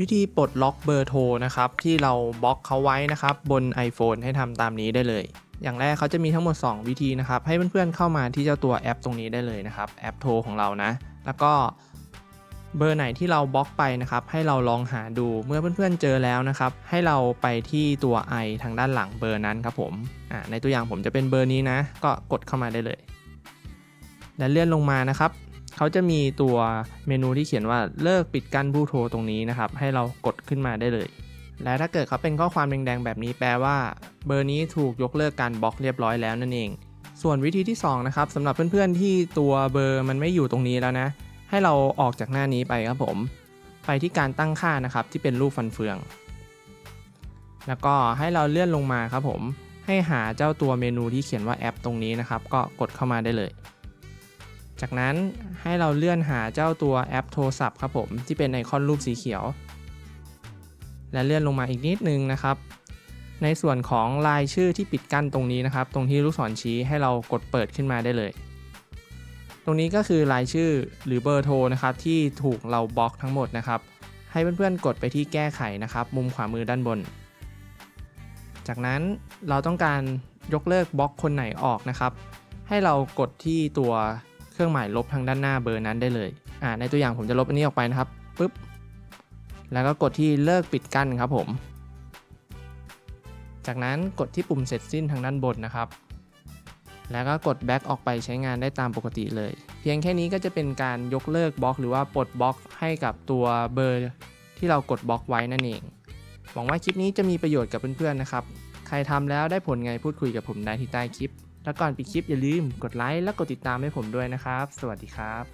วิธีปลดล็อกเบอร์โทรนะครับที่เราบล็อกเขาไว้นะครับบน iPhone ให้ทำตามนี้ได้เลย อย่างแรกเขาจะมีทั้งหมด 2 วิธีนะครับให้เพื่อนๆเข้ามาที่เจ้าตัวแอปตรงนี้ได้เลยนะครับแอปโทรของเรานะ แล้วก็เบอร์ไหนที่เราบล็อกไปนะครับให้เราลองหาดูเมื่อเพื่อนๆเจอแล้วนะครับให้เราไปที่ตัว i ทางด้านหลังเบอร์นั้นครับผมอ่าในตัวอย่างผมจะเป็นเบอร์นี้นะ ก็กดเข้ามาได้เลย และเลื่อนลงมานะครับ เขาจะมีตัวเมนูที่เขียนว่าเลิกปิดกั้นผู้โทรตรงนี้นะครับ ให้เรากดขึ้นมาได้เลย และถ้าเกิดเขาเป็นข้อความแดงๆแบบนี้แปลว่า เบอร์นี้ถูกยกเลิกการบล็อกเรียบร้อยแล้วนั่นเอง ส่วนวิธีที่2นะครับสำหรับเพื่อนๆที่ตัวเบอร์มันไม่อยู่ตรงนี้แล้วนะ ให้เราออกจากหน้านี้ไปครับผม ไปที่การตั้งค่านะครับที่เป็นรูปฟันเฟือง แล้วก็ให้เราเลื่อนลงมาครับผมให้หาเจ้าตัวเมนูที่เขียนว่าแอปตรงนี้นะครับ ก็กดเข้ามาได้เลย จากนั้นให้เราเลื่อนหาเจ้าตัวแอปโทรศัพท์ครับผมที่เป็นไอคอนรูปสีเขียว และเลื่อนลงมาอีกนิดนึงนะครับ ในส่วนของลายชื่อที่ปิดกั้นตรงนี้นะครับ ตรงที่ลูกศรชี้ให้เรากดเปิดขึ้นมาได้เลย ตรงนี้ก็คือรายชื่อหรือเบอร์โทรนะครับที่ถูกเราบล็อกทั้งหมดนะครับ ให้เพื่อนๆกดไปที่แก้ไขนะครับ มุมขวามือด้านบน จากนั้นเราต้องการยกเลิกบล็อกคนไหนออกนะครับ ให้เรากดที่ตัว เครื่องหมายลบทางด้านหน้าเบอร์นั้นได้เลยอ่าในตัวอย่างผมจะลบอันนี้ออกไปนะครับปึ๊บแล้วก็กดที่เลิกปิดกั้นครับผม จากนั้นกดที่ปุ่มเสร็จสิ้นทางด้านบนนะครับ แล้วก็กด back ออกไปใช้งานได้ตามปกติเลย เพียงแค่นี้ก็จะเป็นการยกเลิกบล็อก หรือว่าปลดบล็อกให้กับตัวเบอร์ที่เรากดบล็อกไว้นั่นเอง หวังว่าคลิปนี้จะมีประโยชน์กับเพื่อนๆนะครับ ใครทำแล้วได้ผลไงพูดคุยกับผมได้ที่ใต้คลิป แล้วก่อนปิดคลิปอย่าลืมกดไลค์และกดติดตามให้ผมด้วยนะครับ สวัสดีครับ